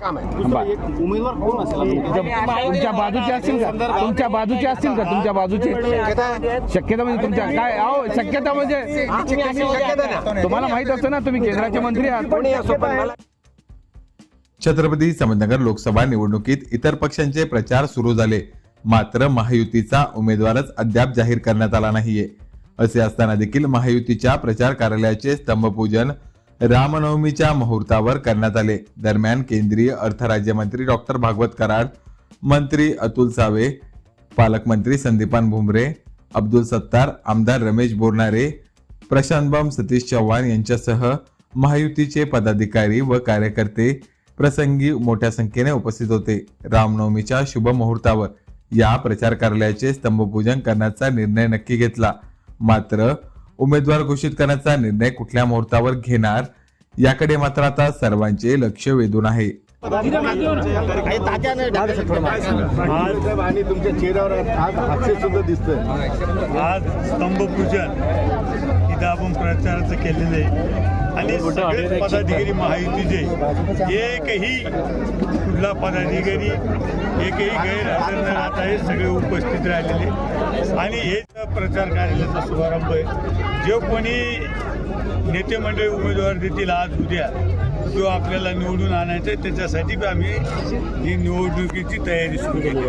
काम आहे. बा- एक उमेदवार कोण असेल आता? तुमच्या तुमच्या बाजूचे असतील का? तुमच्या बाजूचे असतील का? तुमच्या बाजूचे? शक्यता म्हणजे तुमच्या काय अहो शक्यता म्हणजे तुम्हाला माहीत असतं ना तुम्ही केंद्राचे मंत्री आहात. छत्रपती संभाजीनगर लोकसभा निवडणुकीत इतर पक्षांचे प्रचार सुरू झाले. मात्र महायुतीचा उमेदवारच अद्याप जाहीर करण्यात आला नाहीये. असे असताना देखील महायुतीच्या प्रचार कार्यालयाचे स्तंभपूजन रामनवमीच्या मुहूर्तावर करण्यात आले. दरम्यान केंद्रीय अर्थराज्यमंत्री डॉक्टर भागवत कराड मंत्री अतुल सावे पालकमंत्री संदीपान भुमरे अब्दुल सत्तार आमदार रमेश बोरणारे प्रशांत बम सतीश चव्हाण यांच्यासह महायुतीचे पदाधिकारी व कार्यकर्ते प्रसंगी मोठ्या संख्येने उपस्थित होते. रामनवमीच्या शुभ मुहूर्तावर या प्रचार कार्यालयाचे स्तंभपूजन करण्याचा निर्णय नक्की घेतला. मात्र उमेदवार घोषित करण्याचा निर्णय कुठल्या मुहूर्तावर घेणार याकडे मात्र आता सर्वांचे लक्ष वेधून आहे. आणि तुमच्या चेहऱ्यावर आज हास्य सुद्धा दिसतंय आज स्तंभपूजन इथं आपण प्रचाराचं केलेलं आहे. आणि सगळे पदाधिकारी महायुतीचे एकही कुठला पदाधिकारी एकही गैरहजर न राहता हे सगळे उपस्थित राहिलेले. आणि हे प्रचार कार्यालयाचा शुभारंभ आहे. जो कोणी नेते मंडळी उमेदवार देतील आज उद्या तो आपल्याला निवडून आणायचा आहे त्याच्यासाठी आम्ही ही निवडणुकीची तयारी सुरू केली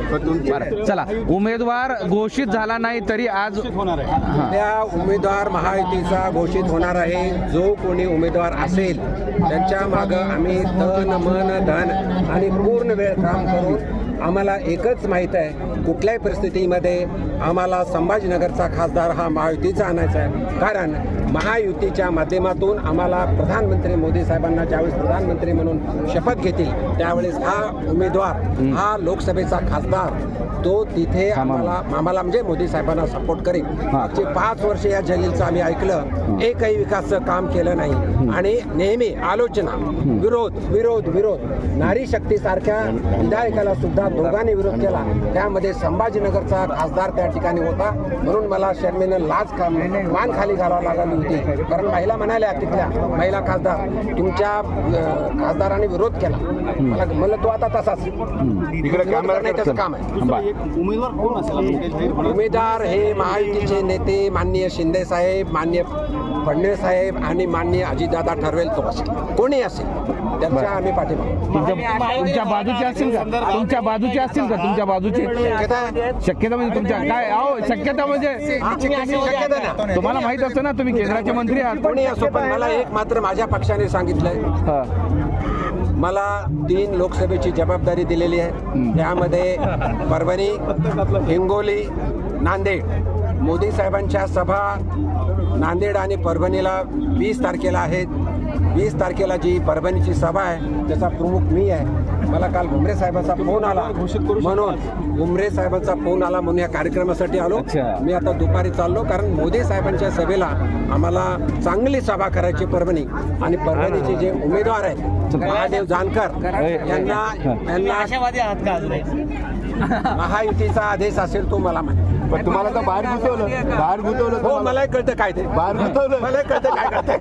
बरं चला. उमेदवार घोषित झाला नाही तरी आज होणार आहे. त्या उमेदवार महायुतीचा घोषित होणार आहे. जो कोणी उमेदवार असेल त्यांच्या मागं आम्ही तन मन धन आणि पूर्ण वेळ काम करून आम्हाला एकच माहीत आहे कुठल्याही परिस्थितीमध्ये आम्हाला संभाजीनगरचा खासदार हा महायुतीचा आणायचा आहे. कारण महायुतीच्या माध्यमातून आम्हाला प्रधानमंत्री मोदी साहेबांना ज्यावेळेस प्रधानमंत्री म्हणून शपथ घेतील त्यावेळेस हा उमेदवार हा लोकसभेचा खासदार तो तिथे आम्हाला आम्हाला म्हणजे मोदी साहेबांना सपोर्ट करेल मागचे पाच वर्ष या जलीलचं आम्ही ऐकलं. एकही विकासचं काम केलं नाही. आणि नेहमी आलोचना विरोध विरोध विरोध. नारी शक्ती सारख्या विधायकाला सुद्धा दोघांनी विरोध केला. त्यामध्ये संभाजीनगरचा खासदार त्या ठिकाणी होता. म्हणून मला शर्मेनं लाज खा- मान खाली घालावं लागली होती. कारण महिला म्हणाल्या तिथल्या महिला खासदार तुमच्या खासदाराने विरोध केला. मला म्हणलं तो आता तसाच. त्याचं काम आहे. उमेदवार हे महायुतीचे नेते माननीय शिंदे साहेब मान्य फडणवीस साहेब आणि माननीय अजितदादा ठरवेल तो असेल. कोणी असेल त्यांच्या आम्ही पाठिंबा तुमच्या तुमच्या बाजूचे असतील का? तुमच्या बाजूचे असतील का तुमच्या बाजूचे? शक्यता म्हणजे तुमच्या काय अहो शक्यता म्हणजे शक्यता ना तुम्हाला माहीत असतं ना तुम्ही केंद्राचे मंत्री आहात. कोणी असो पण मला एक मात्र माझ्या पक्षाने सांगितलंय. मला तीन लोकसभेची जबाबदारी दिलेली आहे. त्यामध्ये परभणी हिंगोली नांदेड. मोदी साहेबांच्या सभा नांदेड आणि परभणीला वीस तारखेला आहेत. वीस तारखेला जी परभणीची सभा आहे त्याचा प्रमुख मी आहे. मला काल भुमरे साहेबांचा फोन आला. म्हणून भुमरे साहेबांचा फोन आला म्हणून या कार्यक्रमासाठी आलो. मी आता दुपारी चाललो कारण मोदी साहेबांच्या सभेला आम्हाला चांगली सभा करायची परभणी आणि परभणीचे जे उमेदवार आहेत महादेव जानकर यांना यांना महायुतीचा आदेश असेल तो मला माहिती पण तुम्हाला तर बाहेर गुंतवलं. बाहेर गुंतवलं हो. मलाही कळतं काय ते. बाहेर गुंतवलं. मलाही कळतं काय करते